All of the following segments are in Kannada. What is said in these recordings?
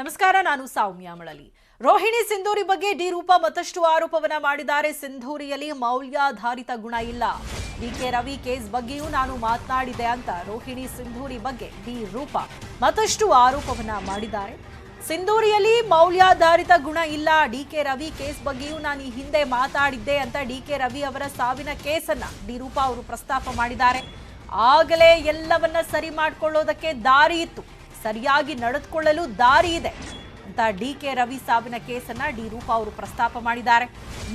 ನಮಸ್ಕಾರ, ನಾನು ಸೌಮ್ಯ ಮಳಲಿ ರೋಹಿಣಿ ಸಿಂಧೂರಿ ಬಗ್ಗೆ ಡಿ ರೂಪ ಮತ್ತಷ್ಟು ಆರೋಪವನ್ನ ಮಾಡಿದ್ದಾರೆ. ಸಿಂಧೂರಿಯಲ್ಲಿ ಮೌಲ್ಯಾಧಾರಿತ ಗುಣ ಇಲ್ಲ. ಡಿ ಕೆ ರವಿ ಕೇಸ್ ಬಗ್ಗೆಯೂ ನಾನು ಮಾತನಾಡಿದೆ ಅಂತ ರೋಹಿಣಿ ಸಿಂಧೂರಿ ಬಗ್ಗೆ ಡಿ ರೂಪ ಮತ್ತಷ್ಟು ಆರೋಪವನ್ನ ಮಾಡಿದ್ದಾರೆ. ಸಿಂಧೂರಿಯಲ್ಲಿ ಮೌಲ್ಯಾಧಾರಿತ ಗುಣ ಇಲ್ಲ. ಡಿ ಕೆ ರವಿ ಕೇಸ್ ಬಗ್ಗೆಯೂ ನಾನು ಈ ಹಿಂದೆ ಮಾತಾಡಿದ್ದೆ ಅಂತ ಡಿ ಕೆ ರವಿ ಅವರ ಸಾವಿನ ಕೇಸನ್ನ ಡಿ ರೂಪ ಅವರು ಪ್ರಸ್ತಾಪ ಮಾಡಿದ್ದಾರೆ. ಆಗಲೇ ಎಲ್ಲವನ್ನ ಸರಿ ಮಾಡಿಕೊಳ್ಳೋದಕ್ಕೆ ದಾರಿ ಇತ್ತು. ಸರಿಯಾಗಿ ನಡೆದುಕೊಳ್ಳಲು ದಾರಿ ಇದೆ ಅಂತ ಡಿ ಕೆ ರವಿ ಸಾವಿನ ಕೇಸನ್ನ ಡಿ ರೂಪಾ ಅವರು ಪ್ರಸ್ತಾಪ ಮಾಡಿದ್ದಾರೆ.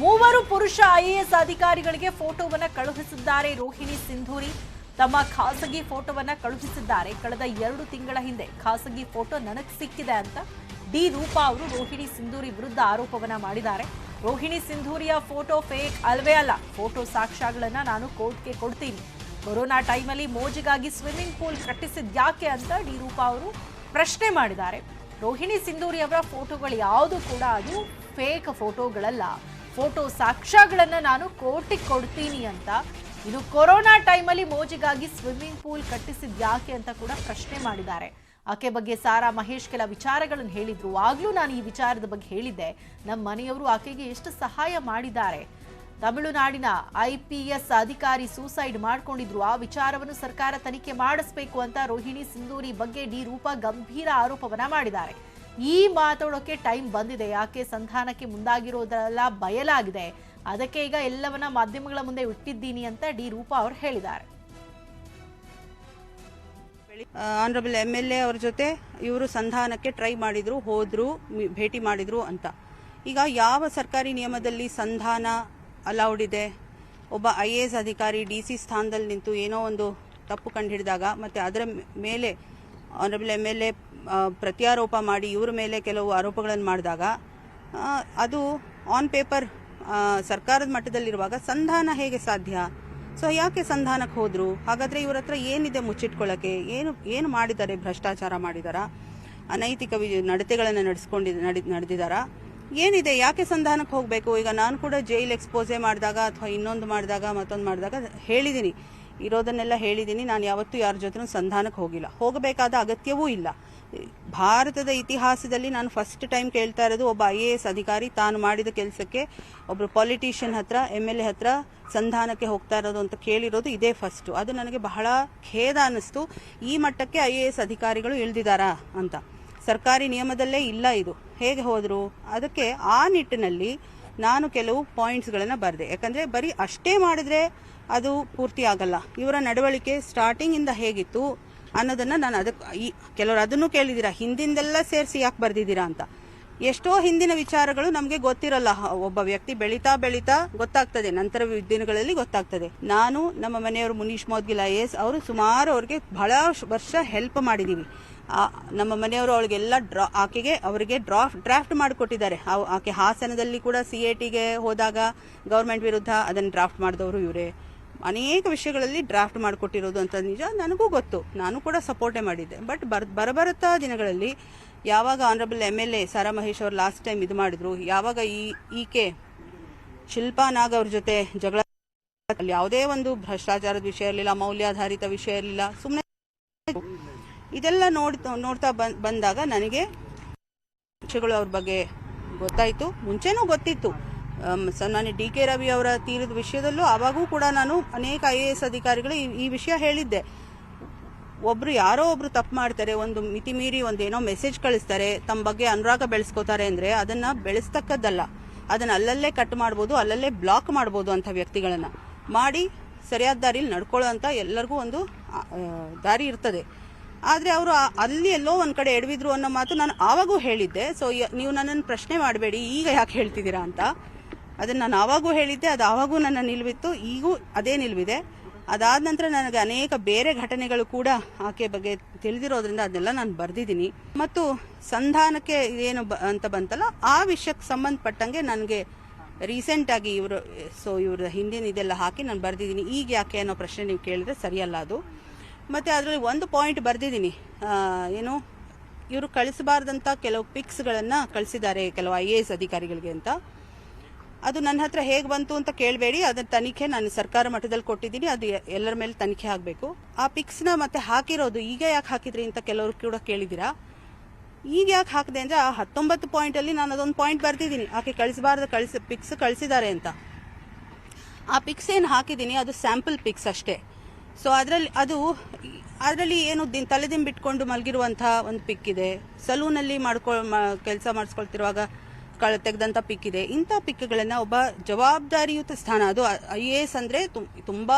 ಮೂವರು ಪುರುಷ ಐಎಎಸ್ ಅಧಿಕಾರಿಗಳಿಗೆ ಫೋಟೋವನ್ನ ಕಳುಹಿಸಿದ್ದಾರೆ. ರೋಹಿಣಿ ಸಿಂಧೂರಿ ತಮ್ಮ ಖಾಸಗಿ ಫೋಟೋವನ್ನ ಕಳುಹಿಸಿದ್ದಾರೆ. ಕಳೆದ ಎರಡು ತಿಂಗಳ ಹಿಂದೆ ಖಾಸಗಿ ಫೋಟೋ ನನಗೆ ಸಿಕ್ಕಿದೆ ಅಂತ ಡಿ ರೂಪಾ ಅವರು ರೋಹಿಣಿ ಸಿಂಧೂರಿ ವಿರುದ್ಧ ಆರೋಪವನ್ನ ಮಾಡಿದ್ದಾರೆ. ರೋಹಿಣಿ ಸಿಂಧೂರಿಯ ಫೋಟೋ ಫೇಕ್ ಅಲ್ವೇ ಅಲ್ಲ. ಫೋಟೋ ಸಾಕ್ಷ್ಯಗಳನ್ನ ನಾನು ಕೋರ್ಟ್ಗೆ ಕೊಡ್ತೀನಿ. ಕೊರೋನಾ ಟೈಮಲ್ಲಿ ಮೋಜಿಗಾಗಿ ಸ್ವಿಮ್ಮಿಂಗ್ ಪೂಲ್ ಕಟ್ಟಿಸಿದ್ಯಾಕೆ ಅಂತ ಡಿ ರೂಪಾ ಅವರು ಪ್ರಶ್ನೆ ಮಾಡಿದ್ದಾರೆ. ರೋಹಿಣಿ ಸಿಂಧೂರಿ ಅವರ ಫೋಟೋಗಳು ಯಾವುದು ಕೂಡ ಅದು ಫೇಕ್ ಫೋಟೋಗಳಲ್ಲ. ಫೋಟೋ ಸಾಕ್ಷ್ಯಗಳನ್ನು ನಾನು ಕೋರ್ಟಿಗೆ ಕೊಡ್ತೀನಿ ಅಂತ. ಇದು ಕೊರೋನಾ ಟೈಮಲ್ಲಿ ಮೋಜಿಗಾಗಿ ಸ್ವಿಮ್ಮಿಂಗ್ ಪೂಲ್ ಕಟ್ಟಿಸಿದ್ಯಾಕೆ ಅಂತ ಕೂಡ ಪ್ರಶ್ನೆ ಮಾಡಿದ್ದಾರೆ. ಆಕೆ ಬಗ್ಗೆ ಸಾರಾ ಮಹೇಶ್ ಕೆಲ ವಿಚಾರಗಳನ್ನು ಹೇಳಿದ್ರು. ಆಗ್ಲೂ ನಾನು ಈ ವಿಚಾರದ ಬಗ್ಗೆ ಹೇಳಿದ್ದೆ. ನಮ್ಮ ಮನೆಯವರು ಆಕೆಗೆ ಎಷ್ಟು ಸಹಾಯ ಮಾಡಿದ್ದಾರೆ. ತಮಿಳುನಾಡಿನ ಐಪಿಎಸ್ ಅಧಿಕಾರಿ ಸೂಸೈಡ್ ಮಾಡ್ಕೊಂಡಿದ್ರು. ಆ ವಿಚಾರವನ್ನು ಸರ್ಕಾರ ತನಿಖೆ ಮಾಡಿಸಬೇಕು ಅಂತ ರೋಹಿಣಿ ಸಿಂಧೂರಿ ಬಗ್ಗೆ ಡಿ ರೂಪಾ ಗಂಭೀರ ಆರೋಪವನ್ನ ಮಾಡಿದ್ದಾರೆ. ಈ ಮಾತಾಡೋಕೆ ಟೈಮ್ ಬಂದಿದೆ. ಯಾಕೆ ಸಂಧಾನಕ್ಕೆ ಮುಂದಾಗಿರೋದೆಲ್ಲ ಬಯಲಾಗಿದೆ. ಅದಕ್ಕೆ ಈಗ ಎಲ್ಲವನ್ನ ಮಾಧ್ಯಮಗಳ ಮುಂದೆ ಇಟ್ಟಿದ್ದೀನಿ ಅಂತ ಡಿ ರೂಪಾ ಅವರು ಹೇಳಿದ್ದಾರೆ. ಆನರಬಲ್ ಎಂ ಎಲ್ ಎ ಅವ್ರ ಜೊತೆ ಇವರು ಸಂಧಾನಕ್ಕೆ ಟ್ರೈ ಮಾಡಿದ್ರು, ಹೋದ್ರು ಭೇಟಿ ಮಾಡಿದ್ರು ಅಂತ. ಈಗ ಯಾವ ಸರ್ಕಾರಿ ನಿಯಮದಲ್ಲಿ ಸಂಧಾನ ಅಲೌಡ್ ಇದೆ. ಒಬ್ಬ ಐ ಎ ಎಸ್ ಅಧಿಕಾರಿ ಡಿ ಸಿ ಸ್ಥಾನದಲ್ಲಿ ನಿಂತು ಏನೋ ಒಂದು ತಪ್ಪು ಕಂಡುಹಿಡಿದಾಗ ಮತ್ತು ಅದರ ಮೇಲೆ ಆನರಬಲ್ ಎಂ ಎಲ್ ಎ ಪ್ರತ್ಯಾರೋಪ ಮಾಡಿ ಇವ್ರ ಮೇಲೆ ಕೆಲವು ಆರೋಪಗಳನ್ನು ಮಾಡಿದಾಗ ಅದು ಆನ್ ಪೇಪರ್ ಸರ್ಕಾರದ ಮಟ್ಟದಲ್ಲಿರುವಾಗ ಸಂಧಾನ ಹೇಗೆ ಸಾಧ್ಯ? ಸೊ ಯಾಕೆ ಸಂಧಾನಕ್ಕೆ ಹೋದರು? ಹಾಗಾದರೆ ಇವರ ಹತ್ರ ಏನಿದೆ ಮುಚ್ಚಿಟ್ಕೊಳ್ಳೋಕ್ಕೆ ಏನು ಏನು ಮಾಡಿದ್ದಾರೆ, ಭ್ರಷ್ಟಾಚಾರ ಮಾಡಿದಾರಾ? ಅನೈತಿಕ ನಡತೆಗಳನ್ನು ನಡೆಸ್ಕೊಂಡಿದ್ದ ನಡೆ ನಡೆದಿದ್ದಾರಾ ಏನಿದೆ? ಯಾಕೆ ಸಂಧಾನಕ್ಕೆ ಹೋಗಬೇಕು? ಈಗ ನಾನು ಕೂಡ ಜೈಲ್ ಎಕ್ಸ್ಪೋಸೆ ಮಾಡಿದಾಗ ಅಥವಾ ಇನ್ನೊಂದು ಮಾಡಿದಾಗ, ಮತ್ತೊಂದು ಮಾಡಿದಾಗ ಹೇಳಿದ್ದೀನಿ ಇರೋದನ್ನೆಲ್ಲ ಹೇಳಿದ್ದೀನಿ ನಾನು ಯಾವತ್ತೂ ಯಾರ ಜೊತೆ ಸಂಧಾನಕ್ಕೆ ಹೋಗಿಲ್ಲ. ಹೋಗಬೇಕಾದ ಅಗತ್ಯವೂ ಇಲ್ಲ. ಭಾರತದ ಇತಿಹಾಸದಲ್ಲಿ ನಾನು ಫಸ್ಟ್ ಟೈಮ್ ಕೇಳ್ತಾ ಇರೋದು ಒಬ್ಬ ಐ ಎ ಎಸ್ ಅಧಿಕಾರಿ. ತಾನು ಮಾಡಿದ ಕೆಲಸಕ್ಕೆ ಒಬ್ಬರು ಪಾಲಿಟಿಷಿಯನ್ ಹತ್ರ ಎಂ ಎಲ್ ಎ ಹತ್ರ ಸಂಧಾನಕ್ಕೆ ಹೋಗ್ತಾ ಇರೋದು ಅಂತ ಕೇಳಿರೋದು ಇದೇ ಫಸ್ಟು ಅದು ನನಗೆ ಬಹಳ ಖೇದ ಅನ್ನಿಸ್ತು. ಈ ಮಟ್ಟಕ್ಕೆ ಐ ಎ ಎಸ್ ಅಧಿಕಾರಿಗಳು ಇಳಿದಿದ್ದಾರಾ ಅಂತ. ಸರ್ಕಾರಿ ನಿಯಮದಲ್ಲೇ ಇಲ್ಲ ಇದು. ಹೇಗೆ ಹೋದರು? ಅದಕ್ಕೆ ಆ ನಿಟ್ಟಿನಲ್ಲಿ ನಾನು ಕೆಲವು ಪಾಯಿಂಟ್ಸ್ಗಳನ್ನು ಬರೆದೆ. ಯಾಕಂದ್ರೆ ಬರೀ ಅಷ್ಟೇ ಮಾಡಿದ್ರೆ ಅದು ಪೂರ್ತಿ ಆಗಲ್ಲ. ಇವರ ನಡವಳಿಕೆ ಸ್ಟಾರ್ಟಿಂಗ್ ಇಂದ ಹೇಗಿತ್ತು ಅನ್ನೋದನ್ನ ನಾನು ಅದಕ್ಕೆ ಈ ಕೆಲವರು ಅದನ್ನು ಕೇಳಿದ್ದೀರಾ ಹಿಂದಿಂದೆಲ್ಲ ಸೇರಿಸಿ ಯಾಕೆ ಬರ್ದಿದ್ದೀರಾ ಅಂತ. ಎಷ್ಟೋ ಹಿಂದಿನ ವಿಚಾರಗಳು ನಮಗೆ ಗೊತ್ತಿರಲ್ಲ. ಒಬ್ಬ ವ್ಯಕ್ತಿ ಬೆಳೀತಾ ಬೆಳೀತಾ ಗೊತ್ತಾಗ್ತದೆ. ನಂತರ ದಿನಗಳಲ್ಲಿ ಗೊತ್ತಾಗ್ತದೆ. ನಾನು ನಮ್ಮ ಮನೆಯವರು ಮುನೀಶ್ ಮೋದ್ಗಿಲ್ ಐ ಎಸ್. ಅವರು ಸುಮಾರು ಅವ್ರಿಗೆ ಬಹಳ ವರ್ಷ ಹೆಲ್ಪ್ ಮಾಡಿದೀವಿ. ಆ, ನಮ್ಮ ಮನೆಯವರು ಅವಳಿಗೆಲ್ಲ ಡ್ರಾ, ಆಕೆಗೆ, ಅವರಿಗೆ ಡ್ರಾಫ್ಟ್ ಡ್ರಾಫ್ಟ್ ಮಾಡಿಕೊಟ್ಟಿದ್ದಾರೆ. ಆಕೆ ಹಾಸನದಲ್ಲಿ ಕೂಡ ಸಿ ಎ ಟಿಗೆ ಹೋದಾಗ ಗೌರ್ಮೆಂಟ್ ವಿರುದ್ಧ ಅದನ್ನು ಡ್ರಾಫ್ಟ್ ಮಾಡಿದವರು ಇವರೇ. ಅನೇಕ ವಿಷಯಗಳಲ್ಲಿ ಡ್ರಾಫ್ಟ್ ಮಾಡಿಕೊಟ್ಟಿರೋದು ಅಂತ ನಿಜ, ನನಗೂ ಗೊತ್ತು. ನಾನು ಕೂಡ ಸಪೋರ್ಟೇ ಮಾಡಿದ್ದೆ. ಬಟ್ ಬರ್, ಬರಬರುತ್ತಾ ದಿನಗಳಲ್ಲಿ ಯಾವಾಗ honourable M L A Sara Mahesh ಅವರು ಲಾಸ್ಟ್ ಟೈಮ್ ಇದು ಮಾಡಿದ್ರು, ಯಾವಾಗ ಈ, ಈಕೆ ಶಿಲ್ಪಾ ನಾಗ್ ಅವ್ರ ಜೊತೆ ಜಗಳ ಯಾವುದೇ ಒಂದು ಭ್ರಷ್ಟಾಚಾರದ ವಿಷಯ ಇರಲಿಲ್ಲ, ಮೌಲ್ಯಾಧಾರಿತ ವಿಷಯ ಇರಲಿಲ್ಲ ಸುಮ್ಮನೆ ಇದೆಲ್ಲ ನೋಡ್ ನೋಡ್ತಾ ಬಂದ್- ಬಂದಾಗ ನನಗೆ ವಿಷಯಗಳು ಅವ್ರ ಬಗ್ಗೆ ಗೊತ್ತಾಯಿತು. ಮುಂಚೆನೂ ಗೊತ್ತಿತ್ತು. ಸನ್ಮಾನ್ಯ ಡಿ ಕೆ ರವಿ ಅವರ ತೀರದ ವಿಷಯದಲ್ಲೂ ಆವಾಗೂ ಕೂಡ ನಾನು ಅನೇಕ ಐ ಎ ಎಸ್ ಅಧಿಕಾರಿಗಳು ಈ- ಈ ವಿಷಯ ಹೇಳಿದ್ದೆ. ಒಬ್ರು ಯಾರೋ ಒಬ್ರು ತಪ್ಪು ಮಾಡ್ತಾರೆ, ಒಂದು ಮಿತಿ ಮೀರಿ ಒಂದೇನೋ ಮೆಸೇಜ್ ಕಳಿಸ್ತಾರೆ, ತಮ್ಮ ಬಗ್ಗೆ ಅನುರಾಗ ಬೆಳೆಸ್ಕೋತಾರೆ ಅಂದ್ರೆ ಅದನ್ನ ಬೆಳೆಸ್ತಕ್ಕದ್ದಲ್ಲ. ಅದನ್ನ ಅಲ್ಲಲ್ಲೇ ಕಟ್ ಮಾಡ್ಬೋದು, ಅಲ್ಲಲ್ಲೇ ಬ್ಲಾಕ್ ಮಾಡ್ಬೋದು ಅಂತ ವ್ಯಕ್ತಿಗಳನ್ನ. ಮಾಡಿ ಸರಿಯಾದ ದಾರಿಲಿ ನಡ್ಕೊಳ್ಳೋ ಅಂತ ಎಲ್ಲರಿಗೂ ಒಂದು ದಾರಿ ಇರ್ತದೆ. ಆದ್ರೆ ಅವರು ಅಲ್ಲಿ ಎಲ್ಲೋ ಒಂದ್ ಕಡೆ ಎಡವಿದ್ರು ಅನ್ನೋ ಮಾತು ನಾನು ಆವಾಗೂ ಹೇಳಿದ್ದೆ. ಸೊ ನೀವು ನನ್ನನ್ನು ಪ್ರಶ್ನೆ ಮಾಡಬೇಡಿ, ಈಗ ಯಾಕೆ ಹೇಳ್ತಿದ್ದೀರಾ ಅಂತ. ಅದನ್ನ ನಾನು ಆವಾಗೂ ಹೇಳಿದ್ದೆ, ಅದು ಆವಾಗೂ ನನ್ನ ನಿಲುವಿತ್ತು, ಈಗೂ ಅದೇ ನಿಲುವಿದೆ. ಅದಾದ ನಂತರ ನನಗೆ ಅನೇಕ ಬೇರೆ ಘಟನೆಗಳು ಕೂಡ ಆಕೆ ಬಗ್ಗೆ ತಿಳಿದಿರೋದ್ರಿಂದ ಅದನ್ನೆಲ್ಲ ನಾನು ಬರೆದಿದ್ದೀನಿ. ಮತ್ತು ಸಂಧಾನಕ್ಕೆ ಏನು ಅಂತ ಬಂತಲ್ಲ, ಆ ವಿಷಯಕ್ಕೆ ಸಂಬಂಧಪಟ್ಟಂಗೆ ನನಗೆ ರೀಸೆಂಟ್ ಆಗಿ ಇವರು ಸೊ ಇವ್ರ ಹಿಂದಿನ ಇದೆಲ್ಲ ಹಾಕಿ ನಾನು ಬರೆದಿದ್ದೀನಿ. ಈಗ ಯಾಕೆ ಅನ್ನೋ ಪ್ರಶ್ನೆ ನೀವು ಕೇಳಿದ್ರೆ ಸರಿಯಲ್ಲ ಅದು. ಮತ್ತೆ ಅದರಲ್ಲಿ ಒಂದು ಪಾಯಿಂಟ್ ಬರೆದಿದ್ದೀನಿ. ಏನು, ಇವರು ಕಳಿಸಬಾರ್ದಂತ ಕೆಲವು ಪಿಕ್ಸ್ಗಳನ್ನು ಕಳಿಸಿದ್ದಾರೆ ಕೆಲವು ಐ ಎ ಎಸ್ ಅಧಿಕಾರಿಗಳಿಗೆ ಅಂತ. ಅದು ನನ್ನ ಹತ್ರ ಹೇಗೆ ಬಂತು ಅಂತ ಕೇಳಬೇಡಿ. ಅದನ್ನ ತನಿಖೆ ನಾನು ಸರ್ಕಾರ ಮಟ್ಟದಲ್ಲಿ ಕೊಟ್ಟಿದ್ದೀನಿ. ಅದು ಎಲ್ಲರ ಮೇಲೆ ತನಿಖೆ ಆಗಬೇಕು. ಆ ಪಿಕ್ಸ್ನ ಮತ್ತೆ ಹಾಕಿರೋದು ಈಗ ಯಾಕೆ ಹಾಕಿದ್ರಿ ಅಂತ ಕೆಲವರು ಕೂಡ ಕೇಳಿದ್ದೀರಾ? ಈಗ ಯಾಕೆ ಹಾಕಿದೆ ಅಂದರೆ ಆ ಹತ್ತೊಂಬತ್ತು ಪಾಯಿಂಟಲ್ಲಿ ನಾನು ಅದೊಂದು ಪಾಯಿಂಟ್ ಬರ್ತಿದ್ದೀನಿ ಆಕೆ ಕಳಿಸಬಾರ್ದು ಕಳಿಸಿ, ಪಿಕ್ಸ್ ಕಳಿಸಿದ್ದಾರೆ ಅಂತ. ಆ ಪಿಕ್ಸ್ ಏನು ಹಾಕಿದ್ದೀನಿ, ಅದು ಸ್ಯಾಂಪಲ್ ಪಿಕ್ಸ್ ಅಷ್ಟೇ. ಸೊ ಅದರಲ್ಲಿ, ಅದು, ಅದರಲ್ಲಿ ಏನು ದಿನ ತಲೆದಿನ ಬಿಟ್ಕೊಂಡು ಮಲಗಿರುವಂತಹ ಒಂದು ಪಿಕ್ ಇದೆ. ಸಲೂನಲ್ಲಿ ಮಾಡ್ಕೊ ಕೆಲಸ ಮಾಡಿಸ್ಕೊಳ್ತಿರುವಾಗ ಕಳ, ತೆಗೆದಂಥ ಪಿಕ್ ಇದೆ. ಇಂಥ ಪಿಕ್ಗಳನ್ನು ಒಬ್ಬ ಜವಾಬ್ದಾರಿಯುತ ಸ್ಥಾನ, ಅದು ಐ ಎ ಎಸ್ ಅಂದರೆ ತುಂಬ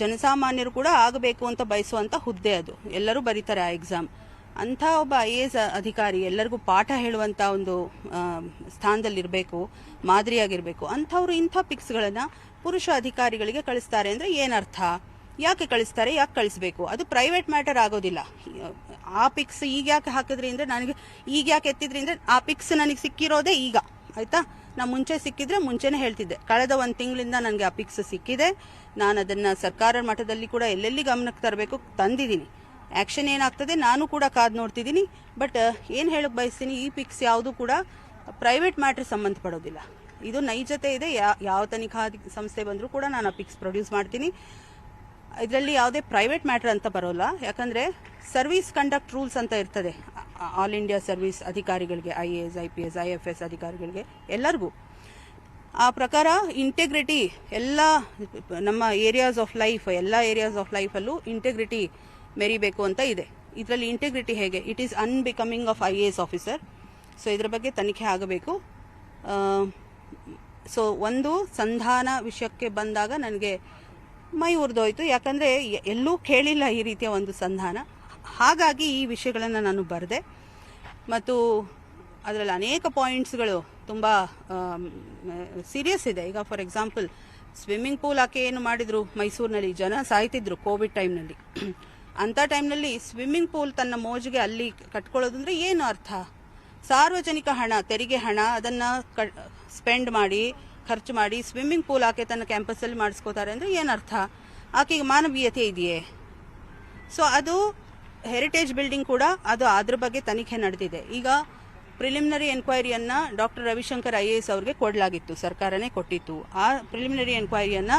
ಜನಸಾಮಾನ್ಯರು ಕೂಡ ಆಗಬೇಕು ಅಂತ ಬಯಸುವಂಥ ಹುದ್ದೆ ಅದು. ಎಲ್ಲರೂ ಬರೀತಾರೆ ಆ ಎಕ್ಸಾಮ್. ಅಂಥ ಒಬ್ಬ ಐ ಎ ಎಸ್ ಅಧಿಕಾರಿ ಎಲ್ಲರಿಗೂ ಪಾಠ ಹೇಳುವಂಥ ಒಂದು ಸ್ಥಾನದಲ್ಲಿ ಸ್ಥಾನದಲ್ಲಿರಬೇಕು, ಮಾದರಿಯಾಗಿರಬೇಕು. ಅಂಥವ್ರು ಇಂಥ ಪಿಕ್ಸ್ಗಳನ್ನು ಪುರುಷ ಅಧಿಕಾರಿಗಳಿಗೆ ಕಳಿಸ್ತಾರೆ ಅಂದರೆ ಏನರ್ಥ? ಯಾಕೆ ಕಳಿಸ್ತಾರೆ, ಯಾಕೆ ಕಳಿಸ್ಬೇಕು? ಅದು ಪ್ರೈವೇಟ್ ಮ್ಯಾಟರ್ ಆಗೋದಿಲ್ಲ. ಆ ಪಿಕ್ಸ್ ಈಗ ಯಾಕೆ ಹಾಕಿದ್ರಿ ಅಂದರೆ ನನಗೆ, ಈಗ ಯಾಕೆ ಎತ್ತಿದ್ರಿ ಅಂದರೆ ಆ ಪಿಕ್ಸ್ ನನಗೆ ಸಿಕ್ಕಿರೋದೇ ಈಗ. ಆಯ್ತಾ? ನಾ ಮುಂಚೆ ಸಿಕ್ಕಿದ್ರೆ ಮುಂಚೆನೇ ಹೇಳ್ತಿದ್ದೆ. ಕಳೆದ ಒಂದು ತಿಂಗಳಿಂದ ನನಗೆ ಆ ಪಿಕ್ಸ್ ಸಿಕ್ಕಿದೆ. ನಾನು ಅದನ್ನು ಸರ್ಕಾರ ಮಟ್ಟದಲ್ಲಿ ಕೂಡ ಎಲ್ಲೆಲ್ಲಿ ಗಮನಕ್ಕೆ ತರಬೇಕು ತಂದಿದ್ದೀನಿ. ಆ್ಯಕ್ಷನ್ ಏನಾಗ್ತದೆ ನಾನು ಕೂಡ ಕಾದು ನೋಡ್ತಿದ್ದೀನಿ. ಬಟ್ ಏನು ಹೇಳಕ್ಕೆ ಬಯಸ್ತೀನಿ, ಈ ಪಿಕ್ಸ್ ಯಾವುದು ಕೂಡ ಪ್ರೈವೇಟ್ ಮ್ಯಾಟ್ರ್ ಸಂಬಂಧಪಡೋದಿಲ್ಲ. ಇದು ನೈಜತೆ ಇದೆ. ಯಾ- ಯಾವ ತನಿಖಾ ಸಂಸ್ಥೆ ಬಂದರೂ ಕೂಡ ನಾನು ಆ ಪಿಕ್ಸ್ ಪ್ರೊಡ್ಯೂಸ್ ಮಾಡ್ತೀನಿ. ಇದರಲ್ಲಿ ಯಾವುದೇ ಪ್ರೈವೇಟ್ ಮ್ಯಾಟ್ರ್ ಅಂತ ಬರೋಲ್ಲ. ಯಾಕಂದರೆ ಸರ್ವಿಸ್ ಕಂಡಕ್ಟ್ ರೂಲ್ಸ್ ಅಂತ ಇರ್ತದೆ. ಆಲ್ ಇಂಡಿಯಾ ಸರ್ವಿಸ್ ಅಧಿಕಾರಿಗಳಿಗೆ I A S I P S I F S ಅಧಿಕಾರಿಗಳಿಗೆ ಎಲ್ಲರಿಗೂ. ಆ ಪ್ರಕಾರ ಇಂಟೆಗ್ರಿಟಿ ಎಲ್ಲ ನಮ್ಮ ಏರಿಯಾಸ್ ಆಫ್ ಲೈಫ್ ಎಲ್ಲ ಏರಿಯಾಸ್ ಆಫ್ ಲೈಫಲ್ಲೂ ಇಂಟೆಗ್ರಿಟಿ ಮೆರಿಬೇಕು ಅಂತ ಇದೆ. ಇದರಲ್ಲಿ ಇಂಟೆಗ್ರಿಟಿ ಹೇಗೆ? It is unbecoming of I A S officer so ಇದರ ಬಗ್ಗೆ ತನಿಖೆ ಆಗಬೇಕು. ಸೊ ಒಂದು ಸಂಧಾನ ವಿಷಯಕ್ಕೆ ಬಂದಾಗ ನನಗೆ ಮೈ ಉರಿದೋಯ್ತು ಯಾಕಂದರೆ ಎಲ್ಲೂ ಕೇಳಿಲ್ಲ ಈ ರೀತಿಯ ಒಂದು ಸಂಧಾನ. ಹಾಗಾಗಿ ಈ ವಿಷಯಗಳನ್ನು ನಾನು ಬರೆದೆ. ಮತ್ತು ಅದರಲ್ಲಿ ಅನೇಕ ಪಾಯಿಂಟ್ಸ್ಗಳು ತುಂಬ ಸೀರಿಯಸ್ ಇದೆ. ಈಗ ಫಾರ್ ಎಕ್ಸಾಂಪಲ್ ಸ್ವಿಮ್ಮಿಂಗ್ ಪೂಲ್ ಆಕೆ ಏನು ಮಾಡಿದ್ರು? ಮೈಸೂರಿನಲ್ಲಿ ಜನ ಸಾಯ್ತಿದ್ರು ಕೋವಿಡ್ ಟೈಮ್ನಲ್ಲಿ ಅಂಥ ಟೈಮ್ನಲ್ಲಿ ಸ್ವಿಮ್ಮಿಂಗ್ ಪೂಲ್ ತನ್ನ ಮೋಜಿಗೆ ಅಲ್ಲಿ ಕಟ್ಕೊಳ್ಳೋದಂದ್ರೆ ಏನು ಅರ್ಥ? ಸಾರ್ವಜನಿಕ ಹಣ, ತೆರಿಗೆ ಹಣ, ಅದನ್ನು ಸ್ಪೆಂಡ್ ಮಾಡಿ ಖರ್ಚು ಮಾಡಿ ಸ್ವಿಮ್ಮಿಂಗ್ ಪೂಲ್ ಆಕೆ ತನ್ನ ಕ್ಯಾಂಪಸ್ಸಲ್ಲಿ ಮಾಡಿಸ್ಕೋತಾರೆ ಅಂದರೆ ಏನರ್ಥ ಆಕೆಗೆ ಮಾನವೀಯತೆ ಇದೆಯೇ? ಸೊ ಅದು ಹೆರಿಟೇಜ್ ಬಿಲ್ಡಿಂಗ್ ಕೂಡ ಅದು ಅದ್ರ ಬಗ್ಗೆ ತನಿಖೆ ನಡೆದಿದೆ. ಈಗ preliminary ಎನ್ಕ್ವೈರಿಯನ್ನು doctor Ravishankar I A S ಅವ್ರಿಗೆ ಕೊಡಲಾಗಿತ್ತು, ಸರ್ಕಾರನೇ ಕೊಟ್ಟಿತ್ತು. ಆ ಪ್ರಿಲಿಮಿನರಿ ಎನ್ಕ್ವೈರಿಯನ್ನು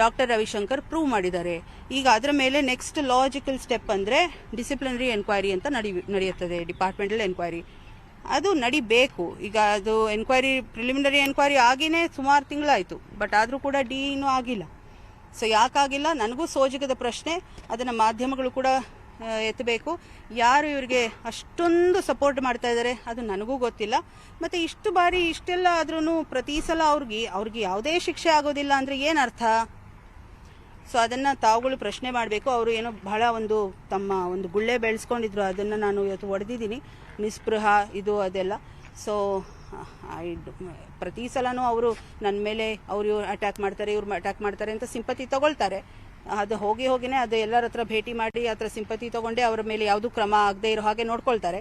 ಡಾಕ್ಟರ್ ರವಿಶಂಕರ್ ಪ್ರೂವ್ ಮಾಡಿದ್ದಾರೆ. ಈಗ ಅದರ ಮೇಲೆ ನೆಕ್ಸ್ಟ್ ಲಾಜಿಕಲ್ ಸ್ಟೆಪ್ ಅಂದರೆ ಡಿಸಿಪ್ಲಿನರಿ ಎನ್ಕ್ವೈರಿ ಅಂತ ನಡಿ, ನಡೆಯುತ್ತದೆ ಡಿಪಾರ್ಟ್ಮೆಂಟಲ್ ಎನ್ಕ್ವೈರಿ ಅದು ನಡಿಬೇಕು. ಈಗ ಅದು ಎನ್ಕ್ವೈರಿ ಪ್ರಿಲಿಮಿನರಿ ಎನ್ಕ್ವೈರಿ ಆಗಿನೇ ಸುಮಾರು ತಿಂಗಳಾಯಿತು. ಬಟ್ ಆದರೂ ಕೂಡ ಡಿ ಇನ್ನೂ ಆಗಿಲ್ಲ. ಸೊ ಯಾಕಾಗಿಲ್ಲ ನನಗೂ ಸೋಜಿಗದ ಪ್ರಶ್ನೆ, ಅದನ್ನು ಮಾಧ್ಯಮಗಳು ಕೂಡ ಎತ್ತಬೇಕು. ಯಾರು ಇವರಿಗೆ ಅಷ್ಟೊಂದು ಸಪೋರ್ಟ್ ಮಾಡ್ತಾ ಇದ್ದಾರೆ ಅದು ನನಗೂ ಗೊತ್ತಿಲ್ಲ. ಮತ್ತು ಇಷ್ಟು ಬಾರಿ ಇಷ್ಟೆಲ್ಲ ಆದ್ರೂ ಪ್ರತಿ ಸಲ ಅವ್ರಿಗೆ ಅವ್ರಿಗೆ ಯಾವುದೇ ಶಿಕ್ಷೆ ಆಗೋದಿಲ್ಲ ಅಂದರೆ ಏನು ಅರ್ಥ? ಸೊ ಅದನ್ನು ತಾವುಗಳು ಪ್ರಶ್ನೆ ಮಾಡಬೇಕು. ಅವರು ಏನೋ ಬಹಳ ಒಂದು ತಮ್ಮ ಒಂದು ಗುಳ್ಳೆ ಬೆಳೆಸ್ಕೊಂಡಿದ್ರು. ಅದನ್ನು ನಾನು ಇವತ್ತು ಹೊಡೆದಿದ್ದೀನಿ ನಿಸ್ಪೃಹ, ಇದು, ಅದೆಲ್ಲ. ಸೊ ಪ್ರತಿ ಸಲನೂ ಅವರು ನನ್ನ ಮೇಲೆ ಅವರು ಇವ್ರು ಅಟ್ಯಾಕ್ ಮಾಡ್ತಾರೆ, ಇವ್ರು ಅಟ್ಯಾಕ್ ಮಾಡ್ತಾರೆ ಅಂತ ಸಿಂಪತಿ ತಗೊಳ್ತಾರೆ. ಅದು ಹೋಗಿ ಹೋಗಿನೇ ಅದು ಎಲ್ಲರ ಹತ್ರ ಭೇಟಿ ಮಾಡಿ ಹತ್ರ ಸಿಂಪತಿ ತಗೊಂಡೆ ಅವರ ಮೇಲೆ ಯಾವುದೂ ಕ್ರಮ ಆಗದೆ ಇರೋ ಹಾಗೆ ನೋಡ್ಕೊಳ್ತಾರೆ.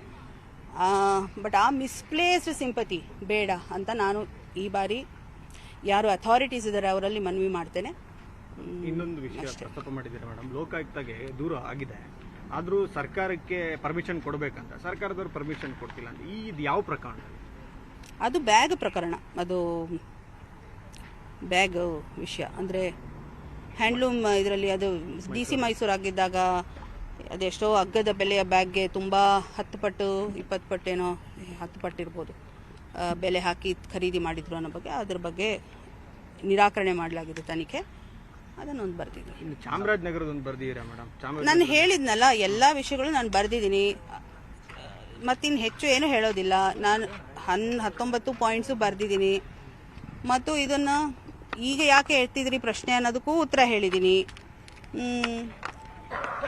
ಬಟ್ ಆ ಮಿಸ್ಪ್ಲೇಸ್ಡ್ ಸಿಂಪತಿ ಬೇಡ ಅಂತ ನಾನು ಈ ಬಾರಿ ಯಾರು ಅಥಾರಿಟೀಸ್ ಇದ್ದಾರೆ ಅವರಲ್ಲಿ ಮನವಿ ಮಾಡ್ತೇನೆ. ಇನ್ನೊಂದು ವಿಷಯ ಪ್ರಸ್ತಾಪ ಮಾಡಿದ್ದೀರಾ ಮೇಡಮ್? ಲೋಕಾಯುಕ್ತಗೆ ದೂರ ಆಗಿದೆ. ಆದರೂ ಸರ್ಕಾರಕ್ಕೆ ಪರ್ಮಿಷನ್ ಕೊಡಬೇಕಂತ. ಸರ್ಕಾರದವ್ರು ಪರ್ಮಿಷನ್ ಕೊಡ್ತಿಲ್ಲ ಅಂತ. ಈ ಇದು ಯಾವ ಪ್ರಕರಣ? ಅದು ಬ್ಯಾಗ್ ಪ್ರಕರಣ. ಅದು ಬ್ಯಾಗ್ ವಿಷಯ. ಅಂದರೆ ಹ್ಯಾಂಡ್ಲೂಮ್ ಇದರಲ್ಲಿ ಅದು ಡಿ ಸಿ ಮೈಸೂರು. ಆಗಿದ್ದಾಗ ಅದೆಷ್ಟೋ ಅಗ್ಗದ ಬೆಲೆಯ ಬ್ಯಾಗ್ಗೆ ತುಂಬ ಹತ್ತು ಪಟ್ಟು ಇಪ್ಪತ್ತು ಪಟ್ಟೇನೋ ಹತ್ತು ಪಟ್ಟು ಇರ್ಬೋದು. ಬೆಲೆ ಹಾಕಿ ಖರೀದಿ ಮಾಡಿದ್ರು ಅನ್ನೋ ಬಗ್ಗೆ ಅದ್ರ ಬಗ್ಗೆ ನಿರಾಕರಣೆ ಮಾಡಲಾಗಿದೆ ತನಿಖೆ. ಅದನ್ನೊಂದು ಬರ್ದಿದ್ದೀನಿ ಇನ್ನು ಚಾಮರಾಜನಗರದ ಒಂದು ಬರ್ದಿದ್ದೀರಾ ಮೇಡಮ್? ಚಾಮರಾಜ ನಾನು ಹೇಳಿದ್ನಲ್ಲ ಎಲ್ಲ ವಿಷಯಗಳು ನಾನು ಬರ್ದಿದ್ದೀನಿ. ಮತ್ತಿನ್ನು ಹೆಚ್ಚು ಏನು ಹೇಳೋದಿಲ್ಲ. ನಾನು ಹನ್ ಹತ್ತೊಂಬತ್ತು ಪಾಯಿಂಟ್ಸು ಬರೆದಿದ್ದೀನಿ. ಮತ್ತು ಇದನ್ನು ಈಗ ಯಾಕೆ ಹೇಳ್ತಿದ್ರಿ ಪ್ರಶ್ನೆ ಅನ್ನೋದಕ್ಕೂ ಉತ್ತರ ಹೇಳಿದ್ದೀನಿ.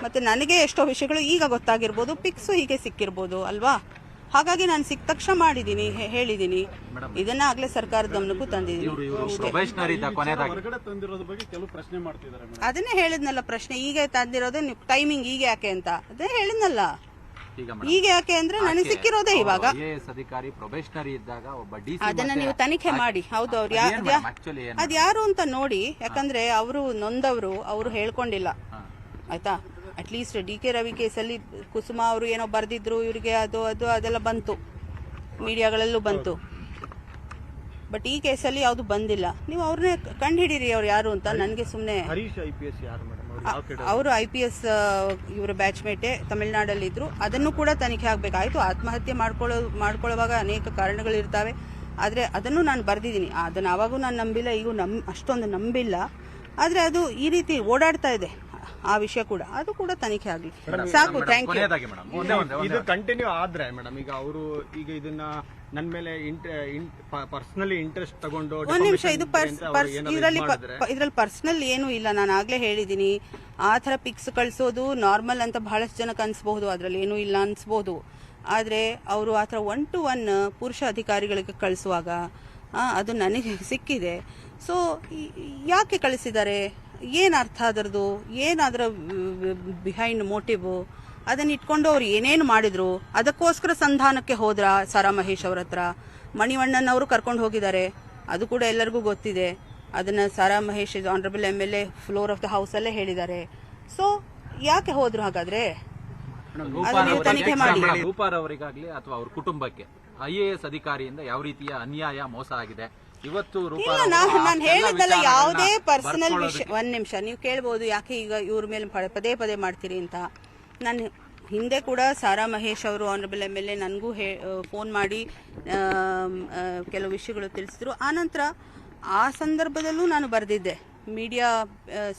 ಮತ್ತು ನನಗೆ ಎಷ್ಟೋ ವಿಷಯಗಳು ಈಗ ಗೊತ್ತಾಗಿರ್ಬೋದು ಪಿಕ್ಸು ಹೀಗೆ ಸಿಕ್ಕಿರ್ಬೋದು ಅಲ್ವಾ? ಹಾಗಾಗಿ ನಾನು ಸಿಕ್ಕ ತಕ್ಷಣ ಮಾಡಿದ್ದೀನಿ ಹೇಳಿದ್ದೀನಿ. ಇದನ್ನ ಆಗ್ಲೇ ಸರ್ಕಾರದ ಗಮನಕ್ಕೂ ತಂದಿದ್ದೀನಿ. ಅದನ್ನೇ ಹೇಳಿದ್ನಲ್ಲ ಪ್ರಶ್ನೆ ಈಗ ತಂದಿರೋದೇ ನೀವು ಟೈಮಿಂಗ್ ಈಗ ಯಾಕೆ ಅಂತ? ಅದೇ ಹೇಳಿದ್ನಲ್ಲ. ಈಗ ಯಾಕೆ ಅಂದ್ರೆ ನನಗೆ ಸಿಕ್ಕಿರೋದೇ ಇವಾಗ. ಎಸ್ ಅಧಿಕಾರಿ ಪ್ರೊಬೇಷನರಿ ಇದ್ದಾಗ ಒಬ್ಬ ಅದನ್ನ ನೀವು ತನಿಖೆ ಮಾಡಿ. ಹೌದು ಅವ್ರು ಅದ್ಯಾರು ಅದ್ ಯಾರು ಅಂತ ನೋಡಿ ಯಾಕಂದ್ರೆ ಅವರು ನೊಂದವರು ಅವರು ಹೇಳ್ಕೊಂಡಿಲ್ಲ. ಆಯ್ತಾ? ಅಟ್ಲೀಸ್ಟ್ ಡಿ ಕೆ ರವಿ ಕೇಸಲ್ಲಿ ಕುಸುಮ ಅವರು ಏನೋ ಬರೆದಿದ್ರು ಇವರಿಗೆ ಅದು ಅದು ಅದೆಲ್ಲ ಬಂತು. ಮೀಡಿಯಾಗಳಲ್ಲೂ ಬಂತು. ಬಟ್ ಈ ಕೇಸಲ್ಲಿ ಯಾವುದು ಬಂದಿಲ್ಲ. ನೀವು ಅವ್ರನ್ನೇ ಕಂಡುಹಿಡೀರಿ ಅವ್ರು ಯಾರು ಅಂತ. ನನಗೆ ಸುಮ್ಮನೆ ಅವರು ಐ ಪಿ ಎಸ್ ಇವರ ಬ್ಯಾಚ್ಮೇಟೆ ತಮಿಳುನಾಡಲ್ಲಿ ಇದ್ರು. ಅದನ್ನು ಕೂಡ ತನಿಖೆ ಆಗಬೇಕಾಯ್ತು ಆತ್ಮಹತ್ಯೆ ಮಾಡ್ಕೊಳ್ಳೋ ಮಾಡ್ಕೊಳ್ಳುವಾಗ ಅನೇಕ ಕಾರಣಗಳಿರ್ತವೆ ಆದರೆ ಅದನ್ನು ನಾನು ಬರೆದಿದ್ದೀನಿ. ಅದನ್ನು ಆವಾಗೂ ನಾನು ನಂಬಿಲ್ಲ ಈಗೂ ನಂಬ್ ಅಷ್ಟೊಂದು ನಂಬಿಲ್ಲ. ಆದರೆ ಅದು ಈ ರೀತಿ ಓಡಾಡ್ತಾ ಇದೆ. ಆ ವಿಷಯ ಕೂಡ ಅದು ಕೂಡ ತನಿಖೆ ಆಗಲಿ ಸಾಕು ಥ್ಯಾಂಕ್ ಯು ಇದು ಕಂಟಿನ್ಯೂ ಆದ್ರೆ ಮೇಡಮ್ ಈಗ ಅವರು ಈಗ ಇದನ್ನ ನನ್ನ ಮೇಲೆ ಪರ್ಸನಲಿ ಇಂಟ್ರೆಸ್ಟ್ ತಗೊಂಡು ಒಂದ್ ನಿಮಿಷ ಇದು ಇದರಲ್ಲಿ ಇದ್ ಇದರಲ್ಲಿ ಪರ್ಸನಲ್ ಏನು ಇಲ್ಲ ನಾನು ಆಗ್ಲೇ ಹೇಳಿದೀನಿ. ಆ ತರ ಪಿಕ್ಸ್ ಕಳಿಸೋದು ನಾರ್ಮಲ್ ಅಂತ ಬಹಳಷ್ಟು ಜನಕ್ಕೆ ಅನ್ಸ್ಬಹುದು ಅದ್ರಲ್ಲಿ ಏನು ಇಲ್ಲ ಅನ್ಸಬಹುದು. ಆದ್ರೆ ಅವರು ಆ ಥರ ಒನ್ ಟು ಒನ್ ಪುರುಷ ಅಧಿಕಾರಿಗಳಿಗೆ ಕಳಿಸುವಾಗ ಆ, ಅದು ನನಗೆ ಸಿಕ್ಕಿದೆ. ಸೊ ಯಾಕೆ ಕಳಿಸಿದ್ದಾರೆ? ಏನು ಅರ್ಥ ಅದರದು ಏನಾದ್ರ ಬಿಹೈಂಡ್ ಮೋಟಿವ್ ಅದನ್ನ ಇಟ್ಕೊಂಡು ಅವ್ರು ಏನೇನು ಮಾಡಿದ್ರು? ಅದಕ್ಕೋಸ್ಕರ ಸಂಧಾನಕ್ಕೆ ಹೋದ್ರ ಸಾರಾ ಮಹೇಶ್ ಅವ್ರ ಹತ್ರ? ಮಣಿವಣ್ಣನ್ ಅವರು ಕರ್ಕೊಂಡು ಹೋಗಿದ್ದಾರೆ. ಅದು ಕೂಡ ಎಲ್ಲರಿಗೂ ಗೊತ್ತಿದೆ. ಅದನ್ನ Sara Mahesh honourable M L A floor of the house ಅಲ್ಲೇ ಹೇಳಿದ್ದಾರೆ. ಸೊ ಯಾಕೆ ಹೋದ್ರು ಹಾಗಾದ್ರೆ? ತನಿಖೆ ಮಾಡಿ. ಅಥವಾ ಅವ್ರ ಕುಟುಂಬಕ್ಕೆ ಐಎಎಸ್ ಎ ಎಸ್ ಅಧಿಕಾರಿಯಿಂದ ಯಾವ ರೀತಿಯ ಅನ್ಯಾಯ ಮೋಸ ಆಗಿದೆ? ಇವತ್ತು ರೂಪಾರ್ ಇಲ್ಲ ನಾನು ಹೇಳಿದ್ದಲ್ಲ ಯಾವುದೇ ಪರ್ಸನಲ್ ವಿಷಯ ಒಂದ್ ನಿಮಿಷ ನೀವು ಕೇಳ್ಬೋದು ಯಾಕೆ ಈಗ ಇವ್ರ ಮೇಲೆ ಪದೇ ಪದೇ ಮಾಡ್ತೀರಿ ಅಂತ. ನಾನು ಹಿಂದೆ ಕೂಡ ಸಾರಾ ಮಹೇಶ್ ಅವರು ಆನರಬಲ್ ಎಂ ಎಲ್ ಎ ನನಗೂ ಹೇ ಫೋನ್ ಮಾಡಿ ಕೆಲವು ವಿಷಯಗಳು ತಿಳಿಸಿದ್ರು. ಆನಂತರ ಆ ಸಂದರ್ಭದಲ್ಲೂ ನಾನು ಬರೆದಿದ್ದೆ. Media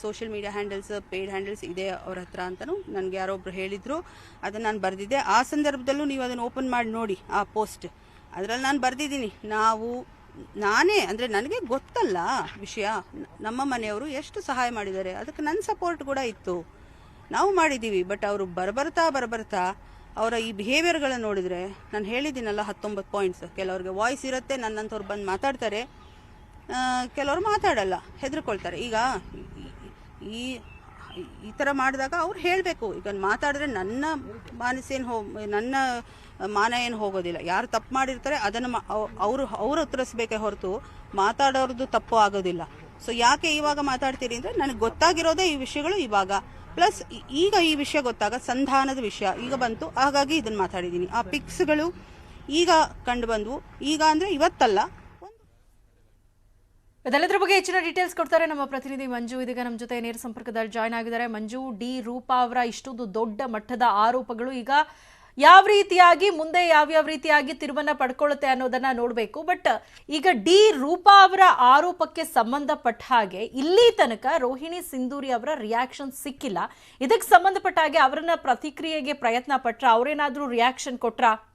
social media handles paid handles ಇದೆ ಅವ್ರ ಹತ್ರ ಅಂತಲೂ ನನಗೆ ಯಾರೊಬ್ರು ಹೇಳಿದ್ರು. ಅದನ್ನು ನಾನು ಬರೆದಿದ್ದೆ. ಆ ಸಂದರ್ಭದಲ್ಲೂ ನೀವು ಅದನ್ನು ಓಪನ್ ಮಾಡಿ ನೋಡಿ ಆ ಪೋಸ್ಟ್ ಅದರಲ್ಲಿ ನಾನು ಬರೆದಿದ್ದೀನಿ. ನಾವು ನಾನೇ, ಅಂದರೆ ನನಗೆ ಗೊತ್ತಲ್ಲ ವಿಷಯ. ನಮ್ಮ ಮನೆಯವರು ಎಷ್ಟು ಸಹಾಯ ಮಾಡಿದ್ದಾರೆ. ಅದಕ್ಕೆ ನನ್ನ ಸಪೋರ್ಟ್ ಕೂಡ ಇತ್ತು. ನಾವು ಮಾಡಿದ್ದೀವಿ ಬಟ್ ಅವರು ಬರಬರ್ತಾ ಬರಬರ್ತಾ ಅವರ ಈ ಬಿಹೇವಿಯರ್ಗಳನ್ನು ನೋಡಿದರೆ, ನಾನು ಹೇಳಿದ್ದೀನಲ್ಲ ಹತ್ತೊಂಬತ್ತು ಪಾಯಿಂಟ್ಸ್ ಕೆಲವ್ರಿಗೆ ವಾಯ್ಸ್ ಇರುತ್ತೆ, ನನ್ನಂಥವ್ರು ಬಂದು ಮಾತಾಡ್ತಾರೆ. ಕೆಲವರು ಮಾತಾಡಲ್ಲ, ಹೆದರ್ಕೊಳ್ತಾರೆ. ಈಗ ಈ ಈ ಥರ ಮಾಡಿದಾಗ ಅವ್ರು ಹೇಳಬೇಕು, ಈಗ ಮಾತಾಡಿದ್ರೆ ನನ್ನ ಮಾನಸೇನು ಹೋ, ನನ್ನ ಮಾನ ಏನು ಹೋಗೋದಿಲ್ಲ. ಯಾರು ತಪ್ಪು ಮಾಡಿರ್ತಾರೆ, ಅದನ್ನು ಅವರು ಅವರು ಉತ್ತರಿಸ್ಬೇಕೇ ಹೊರತು ಮಾತಾಡೋರ್ದು ತಪ್ಪು ಆಗೋದಿಲ್ಲ. ಸೊ ಯಾಕೆ ಇವಾಗ ಮಾತಾಡ್ತೀರಿ ಅಂದರೆ ನನಗೆ ಗೊತ್ತಾಗಿರೋದೇ ಈ ವಿಷಯಗಳು ಇವಾಗ. ಪ್ಲಸ್ ಈಗ ಈ ವಿಷಯ ಗೊತ್ತಾಗ ಸಂಧಾನದ ವಿಷಯ ಈಗ ಬಂತು, ಹಾಗಾಗಿ ಇದನ್ನು ಮಾತಾಡಿದ್ದೀನಿ. ಆ ಪಿಕ್ಸ್ಗಳು ಈಗ ಕಂಡು ಬಂದವು ಈಗ ಅಂದರೆ ಇವತ್ತಲ್ಲ. ಇದೆಲ್ಲದರ ಬಗ್ಗೆ ಹೆಚ್ಚಿನ ಡೀಟೇಲ್ಸ್ ಕೊಡ್ತಾರೆ ನಮ್ಮ ಪ್ರತಿನಿಧಿ ಮಂಜು. ಇದೀಗ ನಮ್ಮ ಜೊತೆ ನೇರ ಸಂಪರ್ಕದಲ್ಲಿ ಜಾಯ್ನ್ ಆಗಿದ್ದಾರೆ. ಮಂಜು, ಡಿ ರೂಪಾ ಅವರ ಇಷ್ಟೊಂದು ದೊಡ್ಡ ಮಟ್ಟದ ಆರೋಪಗಳು ಈಗ ಯಾವ ರೀತಿಯಾಗಿ, ಮುಂದೆ ಯಾವ್ಯಾವ ರೀತಿಯಾಗಿ ತಿರುವನ್ನ ಪಡ್ಕೊಳ್ಳುತ್ತೆ ಅನ್ನೋದನ್ನ ನೋಡಬೇಕು. ಬಟ್ ಈಗ ಡಿ ರೂಪಾ ಅವರ ಆರೋಪಕ್ಕೆ ಸಂಬಂಧಪಟ್ಟ ಹಾಗೆ ಇಲ್ಲಿ ತನಕ ರೋಹಿಣಿ ಸಿಂಧೂರಿ ಅವರ ರಿಯಾಕ್ಷನ್ ಸಿಕ್ಕಿಲ್ಲ. ಇದಕ್ಕೆ ಸಂಬಂಧಪಟ್ಟ ಹಾಗೆ ಅವರನ್ನ ಪ್ರತಿಕ್ರಿಯೆಗೆ ಪ್ರಯತ್ನ ಪಟ್ರ, ಅವರೇನಾದ್ರೂ ರಿಯಾಕ್ಷನ್ ಕೊಟ್ರಾ?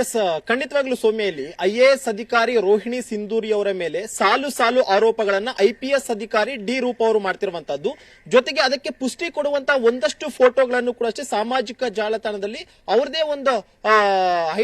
ಎಸ್ ಖಂಡಿತವಾಗ್ಲೂ ಸೌಮ್ಯಲ್ಲಿ ಐ ಎ ಎಸ್ ಅಧಿಕಾರಿ ರೋಹಿಣಿ ಸಿಂಧೂರಿ ಅವರ ಮೇಲೆ ಸಾಲು ಸಾಲು ಆರೋಪಗಳನ್ನ ಐ ಪಿ ಎಸ್ ಅಧಿಕಾರಿ ಡಿ ರೂಪ ಅವರು ಮಾಡ್ತಿರುವಂತಹದ್ದು. ಜೊತೆಗೆ ಅದಕ್ಕೆ ಪುಷ್ಟಿ ಕೊಡುವಂತ ಒಂದಷ್ಟು ಫೋಟೋಗಳನ್ನು ಕೂಡ ಅಷ್ಟೇ ಸಾಮಾಜಿಕ ಜಾಲತಾಣದಲ್ಲಿ ಅವ್ರದೇ ಒಂದು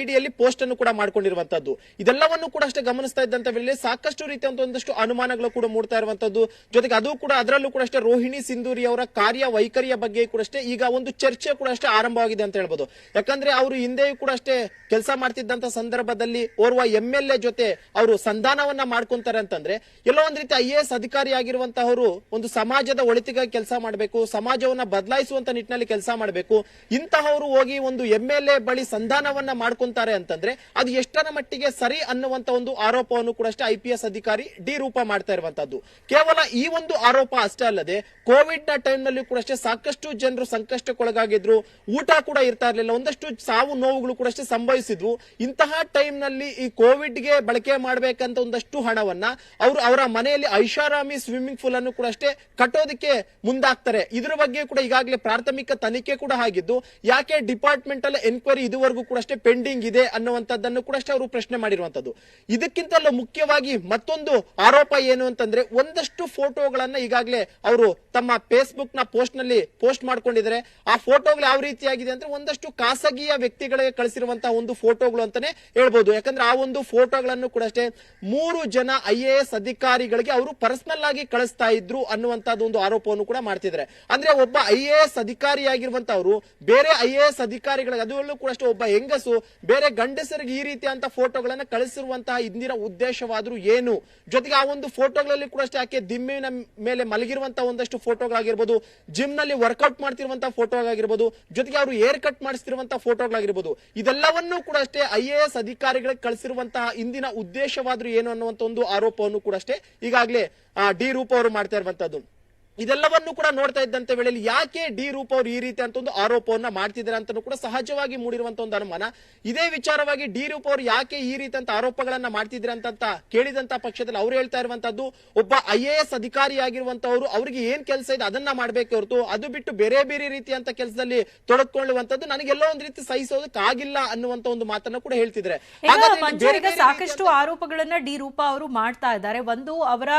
ಐಡಿಯಲ್ಲಿ ಪೋಸ್ಟ್ ಅನ್ನು ಕೂಡ ಮಾಡ್ಕೊಂಡಿರುವಂತದ್ದು ಇದೆಲ್ಲವನ್ನು ಕೂಡ ಅಷ್ಟೇ ಗಮನಿಸ್ತಾ ಇದ್ದಂತ ವೇಳೆ ಸಾಕಷ್ಟು ರೀತಿಯ ಒಂದಷ್ಟು ಅನುಮಾನಗಳು ಕೂಡ ಮೂಡ್ತಾ ಇರುವಂತದ್ದು ಜೊತೆಗೆ ಅದು ಕೂಡ ಅದರಲ್ಲೂ ಕೂಡ ಅಷ್ಟೇ ರೋಹಿಣಿ ಸಿಂಧೂರಿ ಅವರ ಕಾರ್ಯ ವೈಖರಿಯ ಬಗ್ಗೆ ಕೂಡ ಅಷ್ಟೇ ಈಗ ಒಂದು ಚರ್ಚೆ ಕೂಡ ಅಷ್ಟೇ ಆರಂಭವಾಗಿದೆ ಅಂತ ಹೇಳ್ಬೋದು. ಯಾಕಂದ್ರೆ ಅವರು ಹಿಂದೆಯೂ ಕೂಡ ಅಷ್ಟೇ ಕೆಲಸ ಮಾಡ್ತಿದ್ದಂತ ಸಂದರ್ಭದಲ್ಲಿ ಓರ್ವ ಎಂ ಎಲ್ ಎ ಜೊತೆ ಅವರು ಸಂಧಾನವನ್ನ ಮಾಡ್ಕೊಂತಾರೆ ಅಂತಂದ್ರೆ ಎಲ್ಲೋ ಒಂದ್ ರೀತಿ ಐ ಎ ಎಸ್ ಅಧಿಕಾರಿ ಆಗಿರುವಂತಹವರು ಒಂದು ಸಮಾಜದ ಒಳಿತಿಗಾಗಿ ಕೆಲಸ ಮಾಡಬೇಕು, ಸಮಾಜವನ್ನ ಬದಲಾಯಿಸುವಂತ ನಿಟ್ಟಿನಲ್ಲಿ ಕೆಲಸ ಮಾಡಬೇಕು, ಇಂತಹವರು ಹೋಗಿ ಒಂದು ಎಂ ಎಲ್ ಎ ಬಳಿ ಸಂಧಾನವನ್ನ ಮಾಡ್ಕೊಂತಾರೆ ಅಂತಂದ್ರೆ ಅದು ಎಷ್ಟರ ಮಟ್ಟಿಗೆ ಸರಿ ಅನ್ನುವಂತ ಒಂದು ಆರೋಪವನ್ನು ಕೂಡ ಅಷ್ಟೇ ಐ ಪಿ ಎಸ್ ಅಧಿಕಾರಿ ಡಿ ರೂಪ ಮಾಡ್ತಾ ಇರುವಂತದ್ದು ಕೇವಲ ಈ ಒಂದು ಆರೋಪ ಅಷ್ಟೇ ಅಲ್ಲದೆ ಕೋವಿಡ್ನ ಟೈಮ್ನಲ್ಲಿ ಕೂಡ ಅಷ್ಟೇ ಸಾಕಷ್ಟು ಜನರು ಸಂಕಷ್ಟಕ್ಕೊಳಗಾಗಿದ್ರು, ಊಟ ಕೂಡ ಇರ್ತಾ ಇರಲಿಲ್ಲ, ಒಂದಷ್ಟು ಸಾವು ನೋವುಗಳು ಕೂಡ ಅಷ್ಟೇ ಸಂಭವಿಸಿದ್ವು ಇಂತಹ ಟೈಮ್ನಲ್ಲಿ ಈ ಕೋವಿಡ್ಗೆ ಬಳಕೆ ಮಾಡಬೇಕಂತ ಒಂದಷ್ಟು ಹಣವನ್ನ ಅವರು ಅವರ ಮನೆಯಲ್ಲಿ ಐಷಾರಾಮಿ ಸ್ವಿಮ್ಮಿಂಗ್ ಪೂಲ್ ಅನ್ನು ಕೂಡ ಅಷ್ಟೇ ಕಟ್ಟೋದಕ್ಕೆ ಮುಂದಾಗ್ತಾರೆ. ಇದ್ರ ಬಗ್ಗೆ ಕೂಡ ಈಗಾಗಲೇ ಪ್ರಾಥಮಿಕ ತನಿಖೆ ಕೂಡ ಆಗಿದ್ದು, ಯಾಕೆ ಡಿಪಾರ್ಟ್ಮೆಂಟಲ್ ಎನ್ಕ್ವೈರಿ ಇದುವರೆಗೂ ಕೂಡ ಅಷ್ಟೇ ಪೆಂಡಿಂಗ್ ಇದೆ ಅನ್ನುವಂಥದ್ದನ್ನು ಕೂಡ ಅಷ್ಟೇ ಅವರು ಪ್ರಶ್ನೆ ಮಾಡಿರುವಂತದ್ದು ಇದಕ್ಕಿಂತಲೂ ಮುಖ್ಯವಾಗಿ ಮತ್ತೊಂದು ಆರೋಪ ಏನು ಅಂತಂದ್ರೆ, ಒಂದಷ್ಟು ಫೋಟೋಗಳನ್ನ ಈಗಾಗಲೇ ಅವರು ತಮ್ಮ ಫೇಸ್ಬುಕ್ನ ಪೋಸ್ಟ್ನಲ್ಲಿ ಪೋಸ್ಟ್ ಮಾಡ್ಕೊಂಡಿದ್ದಾರೆ. ಆ ಫೋಟೋಗಳು ಯಾವ ರೀತಿಯಾಗಿದೆ ಅಂದ್ರೆ ಒಂದಷ್ಟು ಖಾಸಗಿಯ ವ್ಯಕ್ತಿಗಳಿಗೆ ಕಳಿಸಿರುವಂತಹ ಒಂದು ಫೋಟೋಗಳು ಅಂತಾನೆ ಹೇಳ್ಬೋದು. ಯಾಕಂದ್ರೆ ಆ ಒಂದು ಫೋಟೋಗಳನ್ನು ಕೂಡ ಅಷ್ಟೇ ಮೂರು ಜನ ಐ ಎ ಎಸ್ ಅಧಿಕಾರಿಗಳಿಗೆ ಅವರು ಪರ್ಸನಲ್ ಆಗಿ ಕಳಿಸ್ತಾ ಇದ್ರು ಅನ್ನುವಂತದ್ದು ಒಂದು ಆರೋಪವನ್ನು ಕೂಡ ಮಾಡ್ತಿದ್ದಾರೆ. ಅಂದ್ರೆ ಒಬ್ಬ ಐ ಎ ಎಸ್ ಅಧಿಕಾರಿಯಾಗಿರುವಂತವರು ಬೇರೆ ಐ ಎ ಎಸ್ ಅಧಿಕಾರಿಗಳಿಗೆ ಅದರಲ್ಲೂ ಕೂಡ ಅಷ್ಟೇ ಒಬ್ಬ ಹೆಂಗಸು, ಬೇರೆ ಗಂಡಸರಿಗೆ ಈ ರೀತಿಯಂತ ಫೋಟೋಗಳನ್ನ ಕಳಿಸಿರುವಂತಹ ಇಂದಿನ ಉದ್ದೇಶವಾದ್ರೂ ಏನು? ಜೊತೆಗೆ ಆ ಒಂದು ಫೋಟೋಗಳಲ್ಲಿ ಕೂಡ ಅಷ್ಟೇ ಆಕೆ ದಿಮ್ಮಿನ ಮೇಲೆ ಮಲಗಿರುವಂತಹ ಒಂದಷ್ಟು ಫೋಟೋಗಳಾಗಿರ್ಬೋದು ಜಿಮ್ನಲ್ಲಿ ವರ್ಕೌಟ್ ಮಾಡ್ತಿರುವಂತಹ ಫೋಟೋಗಳಾಗಿರ್ಬೋದು ಜೊತೆಗೆ ಅವರು ಏರ್ ಕಟ್ ಮಾಡಿಸ್ತಿರುವಂತಹ ಫೋಟೋಗಳಾಗಿರ್ಬೋದು ಇದೆಲ್ಲವನ್ನೂ ಕೂಡ ಅಷ್ಟೇ ಐ ಎ ಎಸ್ ಅಧಿಕಾರಿಗಳಿಗೆ ಕಳಿಸಿರುವಂತಹ ಇಂದಿನ ಉದ್ದೇಶವಾದ್ರೂ ಏನು ಅನ್ನುವಂತ ಒಂದು ಆರೋಪವನ್ನು ಕೂಡ ಅಷ್ಟೇ ಈಗಾಗಲೇ ಡಿ ರೂಪ ಅವರು ಮಾಡ್ತಾ ಇರುವಂತದ್ದು ಇದೆಲ್ಲವನ್ನು ಕೂಡ ನೋಡ್ತಾ ಇದ್ದಂತ ವೇಳೆಯಲ್ಲಿ ಯಾಕೆ ಡಿ ರೂಪ ಅವರು ಈ ರೀತಿ ಅಂತ ಒಂದು ಆರೋಪವನ್ನ ಮಾಡ್ತಿದ್ದಾರೆ ಅಂತ ಕೂಡ ಸಹಜವಾಗಿ ಮೂಡಿರುವಂತ ಒಂದು ಅನುಮಾನ. ಇದೇ ವಿಚಾರವಾಗಿ ಡಿ ರೂಪ ಅವರು ಯಾಕೆ ಈ ರೀತಿ ಅಂತ ಆರೋಪಗಳನ್ನ ಮಾಡ್ತಿದ್ರೆ ಅಂತ ಕೇಳಿದಂತ ಪಕ್ಷದಲ್ಲಿ ಅವ್ರು ಹೇಳ್ತಾ ಇರುವಂತದ್ದು ಒಬ್ಬ ಐ ಎ ಎಸ್ ಅಧಿಕಾರಿಯಾಗಿರುವಂತವರು ಅವರಿಗೆ ಏನ್ ಕೆಲಸ ಇದೆ ಅದನ್ನ ಮಾಡ್ಬೇಕು ಹೊರತು ಅದು ಬಿಟ್ಟು ಬೇರೆ ಬೇರೆ ರೀತಿ ಅಂತ ಕೆಲಸದಲ್ಲಿ ತೊಡಕೊಳ್ಳುವಂತದ್ದು ನನಗೆಲ್ಲೋ ಒಂದ್ ರೀತಿ ಸಹಿಸೋದಕ್ಕಾಗಿಲ್ಲ ಅನ್ನುವಂತ ಒಂದು ಮಾತನ್ನ ಕೂಡ ಹೇಳ್ತಿದ್ರೆ ಸಾಕಷ್ಟು ಆರೋಪಗಳನ್ನ ಡಿ ರೂಪ ಅವರು ಮಾಡ್ತಾ ಇದ್ದಾರೆ. ಒಂದು ಅವರ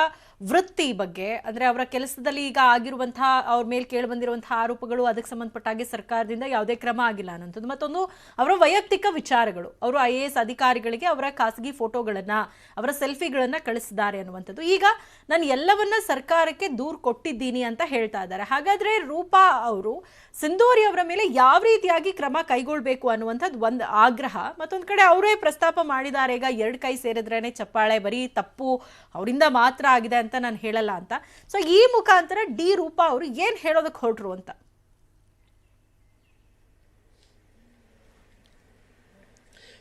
ವೃತ್ತಿ ಬಗ್ಗೆ ಅಂದ್ರೆ ಅವರ ಕೆಲಸದಲ್ಲಿ ಈಗ ಆಗಿರುವಂತಹ ಅವ್ರ ಮೇಲೆ ಕೇಳಿ ಬಂದಿರುವಂತಹ ಆರೋಪಗಳು ಅದಕ್ಕೆ ಸಂಬಂಧಪಟ್ಟ ಹಾಗೆ ಸರ್ಕಾರದಿಂದ ಯಾವುದೇ ಕ್ರಮ ಆಗಿಲ್ಲ ಅನ್ನೋಂಥದ್ದು ಮತ್ತೊಂದು, ಅವರ ವೈಯಕ್ತಿಕ ವಿಚಾರಗಳು. ಅವರು ಐ ಅಧಿಕಾರಿಗಳಿಗೆ ಅವರ ಖಾಸಗಿ ಫೋಟೋಗಳನ್ನ, ಅವರ ಸೆಲ್ಫಿಗಳನ್ನ ಕಳಿಸಿದ್ದಾರೆ ಅನ್ನುವಂಥದ್ದು. ಈಗ ನಾನು ಎಲ್ಲವನ್ನ ಸರ್ಕಾರಕ್ಕೆ ದೂರ್ ಕೊಟ್ಟಿದ್ದೀನಿ ಅಂತ ಹೇಳ್ತಾ ಇದ್ದಾರೆ. ಹಾಗಾದ್ರೆ ರೂಪಾ ಅವರು ಸಿಂಧೂರಿ ಅವರ ಮೇಲೆ ಯಾವ ರೀತಿಯಾಗಿ ಕ್ರಮ ಕೈಗೊಳ್ಬೇಕು ಅನ್ನುವಂಥದ್ದು ಒಂದು ಆಗ್ರಹ. ಮತ್ತೊಂದು ಕಡೆ ಅವರೇ ಪ್ರಸ್ತಾಪ ಮಾಡಿದ್ದಾರೆ. ಈಗ ಎರಡು ಕೈ ಸೇರಿದ್ರೇನೆ ಚಪ್ಪಾಳೆ ಬರೀ ತಪ್ಪು, ಅವರಿಂದ ಮಾತ್ರ ಆಗಿದೆ ಅಂತ ನಾನು ಹೇಳಲ್ಲ ಅಂತ. ಸೊ ಈ ಮುಖಾಂತರ ಡಿ ರೂಪಾ ಅವರು ಏನು ಹೇಳೋದಕ್ಕೆ ಹೊರಟರು ಅಂತ.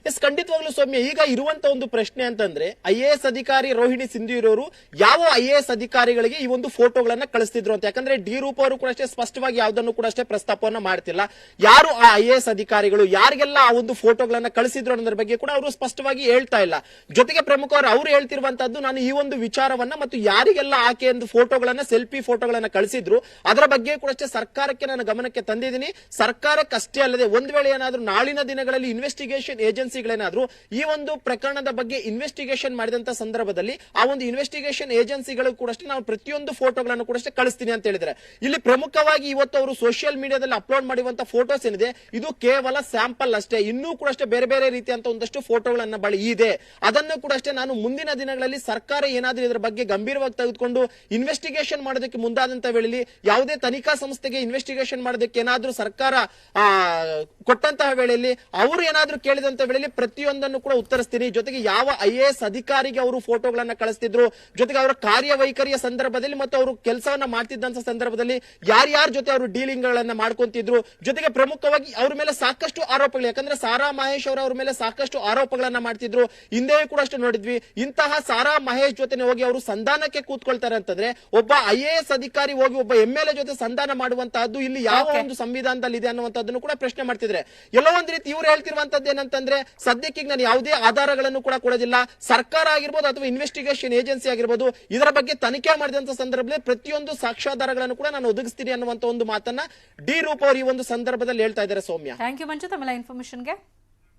ಎಸ್, ಖಂಡಿತವಾಗ್ಲೂ ಸೌಮ್ಯ ಈಗ ಇರುವಂತ ಒಂದು ಪ್ರಶ್ನೆ ಅಂತಂದ್ರೆ ಐ ಎ ಎಸ್ ಅಧಿಕಾರಿ ರೋಹಿಣಿ ಸಿಂಧೂರವರು ಯಾವ ಐ ಎ ಎಸ್ ಅಧಿಕಾರಿಗಳಿಗೆ ಈ ಒಂದು ಫೋಟೋಗಳನ್ನ ಕಳಿಸ್ತಿದ್ರು ಅಂತ? ಯಾಕಂದ್ರೆ ಡಿ ರೂಪ ಅವರು ಕೂಡ ಅಷ್ಟೇ ಸ್ಪಷ್ಟವಾಗಿ ಯಾವ್ದನ್ನು ಕೂಡ ಅಷ್ಟೇ ಪ್ರಸ್ತಾಪವನ್ನ ಮಾಡ್ತಿಲ್ಲ. ಯಾರು ಆ ಐ ಎ ಎಸ್ ಅಧಿಕಾರಿಗಳು, ಯಾರಿಗೆಲ್ಲ ಆ ಒಂದು ಫೋಟೋಗಳನ್ನ ಕಳಿಸಿದ್ರು ಅನ್ನೋದ್ರ ಬಗ್ಗೆ ಕೂಡ ಅವರು ಸ್ಪಷ್ಟವಾಗಿ ಹೇಳ್ತಾ ಇಲ್ಲ. ಜೊತೆಗೆ ಪ್ರಮುಖವರು ಅವರು ಹೇಳ್ತಿರುವಂತದ್ದು ನಾನು ಈ ಒಂದು ವಿಚಾರವನ್ನ ಮತ್ತು ಯಾರಿಗೆಲ್ಲ ಆಕೆ ಒಂದು ಫೋಟೋಗಳನ್ನ, ಸೆಲ್ಫಿ ಫೋಟೋಗಳನ್ನ ಕಳಿಸಿದ್ರು, ಅದರ ಬಗ್ಗೆ ಕೂಡ ಅಷ್ಟೇ ಸರ್ಕಾರಕ್ಕೆ ನಾನು ಗಮನಕ್ಕೆ ತಂದಿದ್ದೀನಿ. ಸರ್ಕಾರಕ್ಕಷ್ಟೇ ಅಲ್ಲದೆ, ಒಂದ್ ವೇಳೆ ಏನಾದ್ರೂ ನಾಳಿನ ದಿನಗಳಲ್ಲಿ ಇನ್ವೆಸ್ಟಿಗೇಷನ್ ಏಜೆನ್ಸಿಗಳೇನಾದ್ರೂ ಈ ಒಂದು ಪ್ರಕರಣದ ಬಗ್ಗೆ ಇನ್ವೆಸ್ಟಿಗೇಷನ್ ಮಾಡಿದಂತ ಸಂದರ್ಭದಲ್ಲಿ ಆ ಒಂದು ಇನ್ವೆಸ್ಟಿಗೇಷನ್ ಏಜೆನ್ಸಿಗಳು ಕೂಡ ಅಷ್ಟೇ ನಾವು ಪ್ರತಿಯೊಂದು ಫೋಟೋಗಳನ್ನು ಕೂಡ ಅಷ್ಟೇ ಕಳಿಸ್ತೀನಿ ಅಂತ ಹೇಳಿದ್ರೆ ಇಲ್ಲಿ ಪ್ರಮುಖವಾಗಿ ಇವತ್ತು ಅವರು ಸೋಷಿಯಲ್ ಮೀಡಿಯಾದಲ್ಲಿ ಅಪ್ಲೋಡ್ ಮಾಡಿರುವಂತ ಫೋಟೋಸ್ ಏನಿದೆ, ಇದು ಕೇವಲ ಸ್ಯಾಂಪಲ್ ಅಷ್ಟೇ. ಇನ್ನೂ ಕೂಡ ಅಷ್ಟೇ ಬೇರೆ ಬೇರೆ ರೀತಿಯಂತ ಒಂದಷ್ಟು ಫೋಟೋಗಳನ್ನ ಬಳಿ ಇದೆ. ಅದನ್ನು ಕೂಡ ಅಷ್ಟೇ ನಾನು ಮುಂದಿನ ದಿನಗಳಲ್ಲಿ ಸರ್ಕಾರ ಏನಾದ್ರೂ ಇದರ ಬಗ್ಗೆ ಗಂಭೀರವಾಗಿ ತೆಗೆದುಕೊಂಡು ಇನ್ವೆಸ್ಟಿಗೇಷನ್ ಮಾಡೋದಕ್ಕೆ ಮುಂದಾದಂತ ವೇಳೆಯಲ್ಲಿ ಯಾವುದೇ ತನಿಖಾ ಸಂಸ್ಥೆಗೆ ಇನ್ವೆಸ್ಟಿಗೇಷನ್ ಮಾಡೋದಕ್ಕೆ ಏನಾದ್ರೂ ಸರ್ಕಾರ ಕೊಟ್ಟಂತಹ ವೇಳೆಯಲ್ಲಿ ಅವರು ಏನಾದ್ರೂ ಕೇಳಿದಂತ ವೇಳೆಯಲ್ಲಿ ಪ್ರತಿಯೊಂದನ್ನು ಕೂಡ ಉತ್ತರಿಸ್ತೀನಿ ಜೊತೆಗೆ ಯಾವ ಐ ಎ ಎಸ್ ಅಧಿಕಾರಿಗೆ ಅವರು ಫೋಟೋಗಳನ್ನ ಕಳಿಸ್ತಿದ್ರು ಜೊತೆಗೆ ಅವರ ಕಾರ್ಯವೈಖರಿಯ ಸಂದರ್ಭದಲ್ಲಿ ಮತ್ತು ಅವರು ಕೆಲಸವನ್ನ ಮಾಡ್ತಿದ್ದಂತ ಸಂದರ್ಭದಲ್ಲಿ ಯಾರ್ಯಾರ ಜೊತೆ ಅವರು ಡೀಲಿಂಗ್ ಗಳನ್ನ ಮಾಡ್ಕೊಂತಿದ್ರು ಜೊತೆಗೆ ಪ್ರಮುಖವಾಗಿ ಅವ್ರ ಮೇಲೆ ಸಾಕಷ್ಟು ಆರೋಪಗಳು ಯಾಕಂದ್ರೆ ಸಾರಾ ಮಹೇಶ್ ಅವರ ಅವ್ರ ಮೇಲೆ ಸಾಕಷ್ಟು ಆರೋಪಗಳನ್ನ ಮಾಡ್ತಿದ್ರು. ಹಿಂದೆಯೂ ಕೂಡ ಅಷ್ಟು ನೋಡಿದ್ವಿ. ಇಂತಹ ಸಾರಾ ಮಹೇಶ್ ಜೊತೆ ಹೋಗಿ ಅವರು ಸಂಧಾನಕ್ಕೆ ಕೂತ್ಕೊಳ್ತಾರೆ ಅಂತಂದ್ರೆ ಒಬ್ಬ ಐ ಎ ಎಸ್ ಅಧಿಕಾರಿ ಹೋಗಿ ಒಬ್ಬ ಎಂ ಎಲ್ ಎ ಜೊತೆ ಸಂಧಾನ ಮಾಡುವಂತಹದ್ದು ಇಲ್ಲಿ ಯಾವ ಒಂದು ಸಂವಿಧಾನದಲ್ಲಿ ಇದೆ ಅನ್ನುವಂಥದ್ದನ್ನು ಕೂಡ ಪ್ರಶ್ನೆ ಮಾಡ್ತಿದ್ರೆ. ಎಲ್ಲೋ ಒಂದ್ ರೀತಿ ಇವ್ರು ಹೇಳ್ತಿರುವಂತದ್ದು ಏನಂತಂದ್ರೆ ಸದ್ಯಕ್ಕೆ ನಾನು ಯಾವುದೇ ಆಧಾರಗಳನ್ನು ಕೂಡ ಕೊಡೋದಿಲ್ಲ. ಸರ್ಕಾರ ಆಗಿರ್ಬೋದು ಅಥವಾ ಇನ್ವೆಸ್ಟಿಗೇಷನ್ ಏಜೆನ್ಸಿ ಆಗಿರ್ಬೋದು, ಇದರ ಬಗ್ಗೆ ತನಿಖೆ ಮಾಡಿದಂತ ಸಂದರ್ಭದಲ್ಲಿ ಪ್ರತಿಯೊಂದು ಸಾಕ್ಷ್ಯಾಧಾರಗಳನ್ನು ಕೂಡ ನಾನು ಒದಗಿಸ್ತೀನಿ ಅನ್ನುವಂತ ಒಂದು ಮಾತನ್ನ ಡಿ ರೂಪ ಅವರು ಈ ಒಂದು ಸಂದರ್ಭದಲ್ಲಿ ಹೇಳ್ತಾ ಇದ್ದಾರೆ ಸೌಮ್ಯ. ಥ್ಯಾಂಕ್ ಯು ಮಂಜು ತಮ್ಮ ಇನ್ಫಾರ್ಮೇಶನ್ಗೆ